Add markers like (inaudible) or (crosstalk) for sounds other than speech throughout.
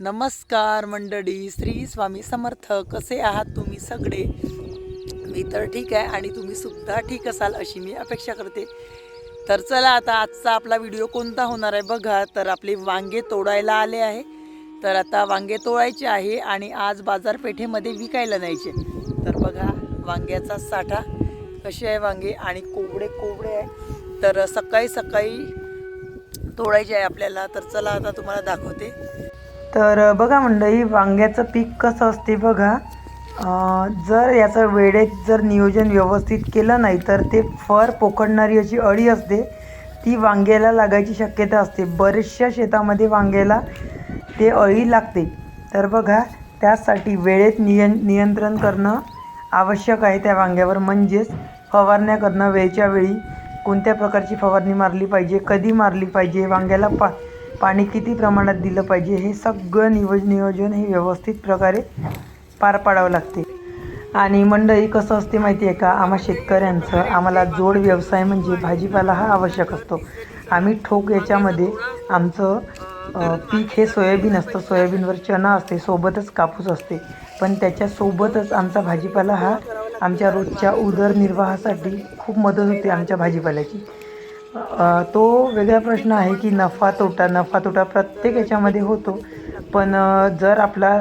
नमस्कार मंडळी श्री स्वामी समर्थ. कसे आहात तुम्ही सगळे? मी तर ठीक आहे आणि तुम्ही सुद्धा ठीक असाल अशी मी अपेक्षा करते. तर चला आता आजचा आपला व्हिडिओ कोणता होणार आहे बघा. तर आपले वांगे तोडायला आले आहे. तर आता वांगे तोडायचे आहे आणि आज बाजारपेठेमध्ये विकायला न्यायचे. तर बघा वांग्याचा साठा कसे आहे वांगे आणि कोबडे कोबडे आहे. तर सकाळी सकाळी तोडायचे आहे आपल्याला. तर चला आता तुम्हाला दाखवते. तर बघा मंडळी वांग्याचं पीक कसं असते बघा. जर याचं वेळेत जर नियोजन व्यवस्थित केलं नाही तर ते फर पोखडणारी अशी अळी असते. ती वांग्याला लागायची शक्यता असते. बऱ्याचशा शेतामध्ये वांग्याला ते अळी लागते. तर बघा त्यासाठी वेळेत नियं नियंत्रण करणं आवश्यक आहे त्या वांग्यावर. म्हणजेच फवारण्या करणं वेळच्या वेळी कोणत्या प्रकारची फवारणी मारली पाहिजे कधी मारली पाहिजे वांग्याला पा पाणी किती प्रमाणात दिलं पाहिजे हे सगळं नियोज नियोजन हे व्यवस्थित प्रकारे पार पाडावं लागते. आणि मंडळी कसं असते माहिती आहे का? आम्हा शेतकऱ्यांचं आम्हाला जोड व्यवसाय म्हणजे भाजीपाला हा आवश्यक असतो. आम्ही ठोक याच्यामध्ये आमचं पीक हे सोयाबीन असतं. सोयाबीनवर चणा असते सोबतच कापूस असते. पण त्याच्यासोबतच आमचा भाजीपाला हा आमच्या रोजच्या उदरनिर्वाहासाठी खूप मदत होते आमच्या भाजीपाल्याची. तो वेगळा प्रश्न आहे की नफा तोटा नफा तोटा प्रत्येक याच्यामध्ये होतो. पण जर आपला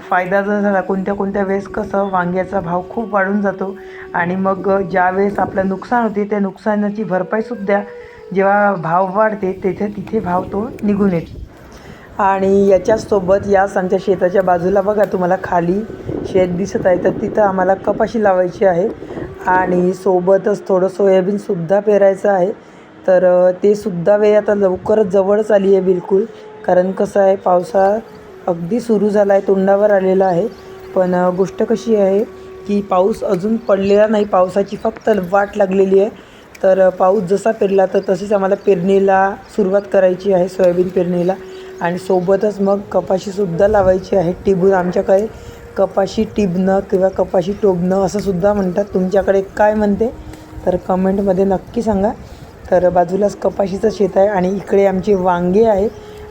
फायदा जर झाला कोणत्या कोणत्या वेळेस कसं वांग्याचा भाव खूप वाढून जातो आणि मग ज्या वेळेस आपलं नुकसान होते त्या नुकसानाची भरपाईसुद्धा जेव्हा भाव वाढते तेथे तिथे भाव तो निघून येतो. आणि याच्याचसोबत याच आमच्या शेताच्या बाजूला बघा तुम्हाला खाली शेत दिसत आहे तर तिथं आम्हाला कपाशी लावायची आहे. आणि सोबतच थोडं सोयाबीनसुद्धा पेरायचं आहे. तर ते सुद्धा वेळ आता लवकरच जवळच आली आहे बिलकुल. कारण कसं आहे पावसाळा अगदी सुरू झाला आहे तोंडावर आलेला आहे. पण गोष्ट कशी आहे की पाऊस अजून पडलेला नाही पावसाची फक्त वाट लागलेली आहे. तर पाऊस जसा पेरला तर तशीच आम्हाला पेरणीला सुरुवात करायची आहे सोयाबीन पेरणीला. आणि सोबतच मग कपाशीसुद्धा लावायची आहे टिबून आमच्याकडे. कपाशी टिबणं किंवा कपाशी टोबणं असंसुद्धा म्हणतात. तुमच्याकडे काय म्हणते? तर कमेंटमध्ये नक्की सांगा. तर बाजूलाच कपाशीचं शेत आहे आणि इकडे आमचे वांगे आहे.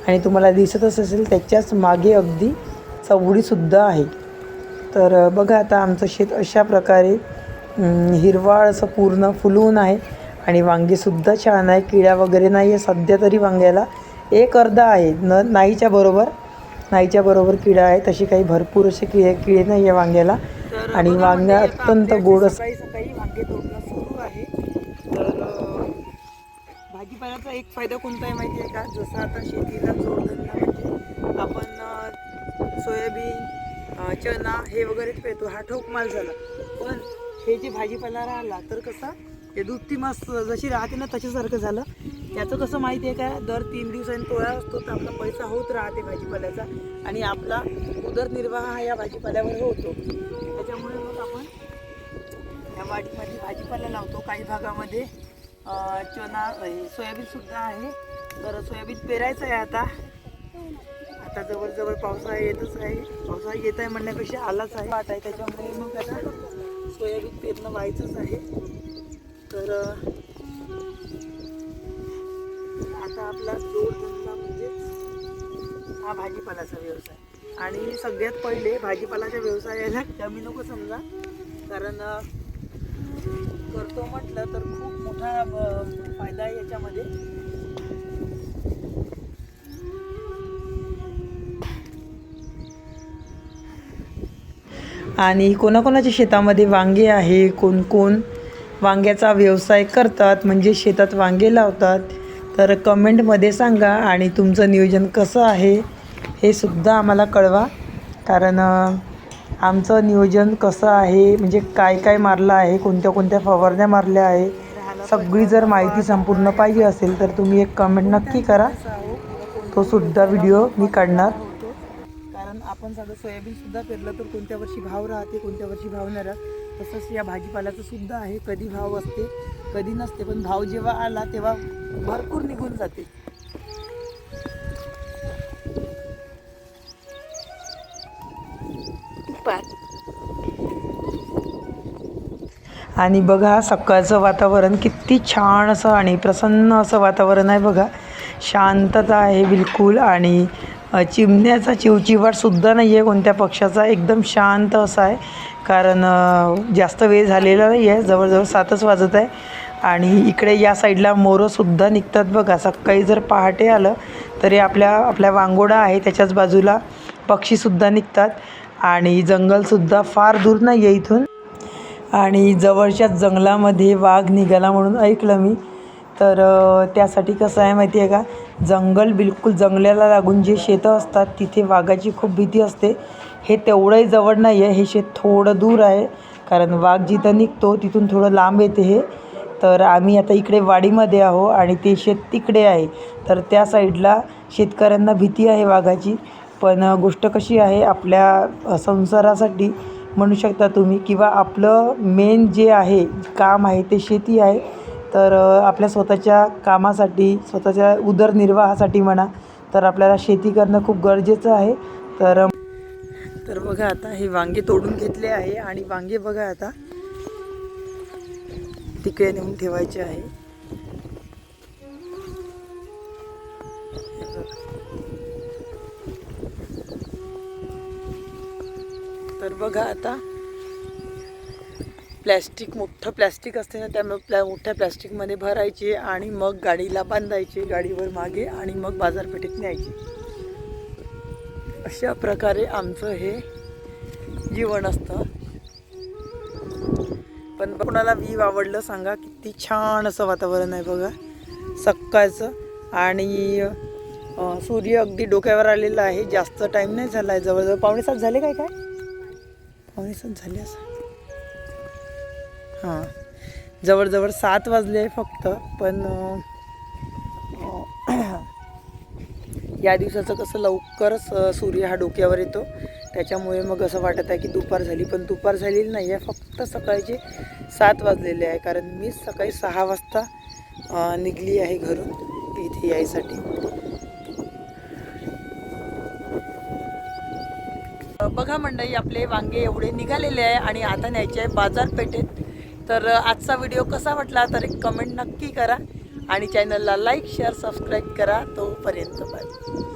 आणि तुम्हाला दिसतच असेल त्याच्याच मागे अगदी चवडीसुद्धा आहे. तर बघा आता आमचं शेत अशा प्रकारे हिरवाळ असं पूर्ण फुलून आहे. आणि वांगेसुद्धा छान आहे. किड्या वगैरे नाही आहे सध्या तरी वांग्याला. एक अर्धा आहे. न नाहीच्या बरोबर. नाहीच्या बरोबर किडा आहे. तशी काही भरपूर असे किडे किडे नाही आहे वांग्याला आणि वांग्या अत्यंत गोड असं भाजीपाल्याचा एक फायदा कोणता आहे माहिती आहे का? जसं आता शेतीला जोडधंदा म्हणजे आपण सोयाबीन चना हे वगैरे पेरतो हा ठोक माल झाला. पण हे जे भाजीपाला राहिला तर कसा ते दूध मास जशी राहते ना तशासारखं झालं. त्याचं कसं माहिती आहे का? दर तीन दिवसांनी तोळा असतो तर आपला पैसा होत राहते भाजीपाल्याचा. आणि आपला उदरनिर्वाह हा या भाजीपाल्यावर होतो. त्याच्यामुळे मग आपण या वाडीमध्ये भाजीपाला लावतो काही भागामध्ये. चना सोयाबीनसुद्धा आहे. तर सोयाबीन पेरायचं आहे आता. आता जवळजवळ पावसाळा येतच आहे. पावसाळा येत आहे म्हणण्यापेक्षा आलाच आहे. वाट आहे त्याच्यामुळे मग आता सोयाबीन पेरणं व्हायचंच आहे. तर आता आपला जोडधंदा म्हणजेच हा भाजीपालाचा व्यवसाय. आणि सगळ्यात पहिले भाजीपालाच्या व्यवसायाला कमी नको समजा. कारण करतो म्हटलं तर खूप मोठा फायदा आहे याच्यामध्ये. आणि कोणाकोणाच्या शेतामध्ये वांगे आहे कोण कोण वांग्याचा व्यवसाय करतात म्हणजे शेतात वांगे लावतात तर कमेंटमध्ये सांगा आणि तुमचं नियोजन कसं आहे हे सुद्धा आम्हाला कळवा. कारण आमचं नियोजन कसं आहे म्हणजे काय काय मारलं आहे कोणत्या कोणत्या फवारण्या मारल्या आहे सगळी जर माहिती संपूर्ण पाहिजे असेल तर तुम्ही एक कमेंट नक्की करा. तो सुद्धा व्हिडिओ मी काढणार. कारण आपण साधं सोयाबीन सुद्धा पेरलं तर कोणत्या वर्षी भाव राहते कोणत्या वर्षी भाव नाही राहत. तसंच या भाजीपाल्याचं सुद्धा आहे. कधी भाव असते कधी नसते पण भाव जेव्हा आला तेव्हा भरपूर निघून जाते. आणि बघा सकाळचं वातावरण किती छान असं आणि प्रसन्न असं वातावरण आहे बघा. शांतता आहे बिलकुल आणि चिमण्याचा चिवचिवाटसुद्धा नाही आहे कोणत्या पक्षाचा. एकदम शांत असा आहे. कारण जास्त वेळ झालेला नाही आहे जवळजवळ सातच वाजत आहे. आणि इकडे या साईडला मोरंसुद्धा निघतात बघा. सकाळी जर पहाटे आलं तरी आपल्या आपल्या वांगोडा आहे. त्याच्याच बाजूला पक्षीसुद्धा निघतात. आणि जंगलसुद्धा फार दूर नाही आहे इथून. आणि जवळच्याच जंगलामध्ये वाघ निघाला म्हणून ऐकलं मी. तर त्यासाठी कसं आहे माहिती आहे का? जंगल बिलकुल जंगलाला लागून जे शेतं असतात तिथे वाघाची खूप भीती असते. हे तेवढंही जवळ नाही आहे हे शेत थोडं दूर आहे. कारण वाघ जिथं निघतो तिथून थोडं लांब येते हे. तर आम्ही आता इकडे वाडीमध्ये आहो आणि ते शेत तिकडे आहे. तर त्या साईडला शेतकऱ्यांना भीती आहे वाघाची. पण गोष्ट कशी आहे? आपल्या संसारासाठी म्हणू शकता तुम्ही किंवा आपलं मेन जे आहे काम आहे ते शेती आहे तर आपल्या स्वतःच्या कामासाठी स्वतःच्या उदरनिर्वाहासाठी म्हणा तर आपल्याला शेती करणं खूप गरजेचं आहे. तर तर बघा आता हे वांगे तोडून घेतले आहे आणि वांगे बघा आता तिकडे नेऊन ठेवायचे आहे. तर बघा आता. प्लॅस्टिक मोठं प्लॅस्टिक असते ना त्यामुळे प्लॅ मोठ्या प्लॅस्टिकमध्ये भरायचे आणि मग गाडीला बांधायचे गाडीवर मागे आणि मग बाजारपेठेत न्यायचे. अशा प्रकारे आमचं हे जीवन असतं. पण कोणाला व्ह्यू आवडलं सांगा किती छान असं वातावरण आहे बघा. सकाळचं आणि सूर्य अगदी डोक्यावर आलेला आहे. जास्त टाईम नाही झाला आहे जवळजवळ पावणे सात झाले काय काय? पावणेसात झाले असं. हां. जवळजवळ सात वाजले फक्त पण (clears throat) या दिवसाचं कसं लवकरच सूर्य हा डोक्यावर येतो. त्याच्यामुळे मग असं वाटत आहे की दुपार झाली पण दुपार झालेली नाही आहे. फक्त सकाळचे सात वाजलेले आहे कारण मी सकाळी सहा वाजता निघली आहे घरून इथे यायसाठी. बघा मंडळी आपले वांगे एवढे निघालेले आहे आणि आता न्यायचे आहे बाजारपेठेत. तर आजचा व्हिडिओ कसा वाटला तर एक कमेंट नक्की करा आणि चॅनलला लाईक शेअर सबस्क्राईब करा तोपर्यंत बाय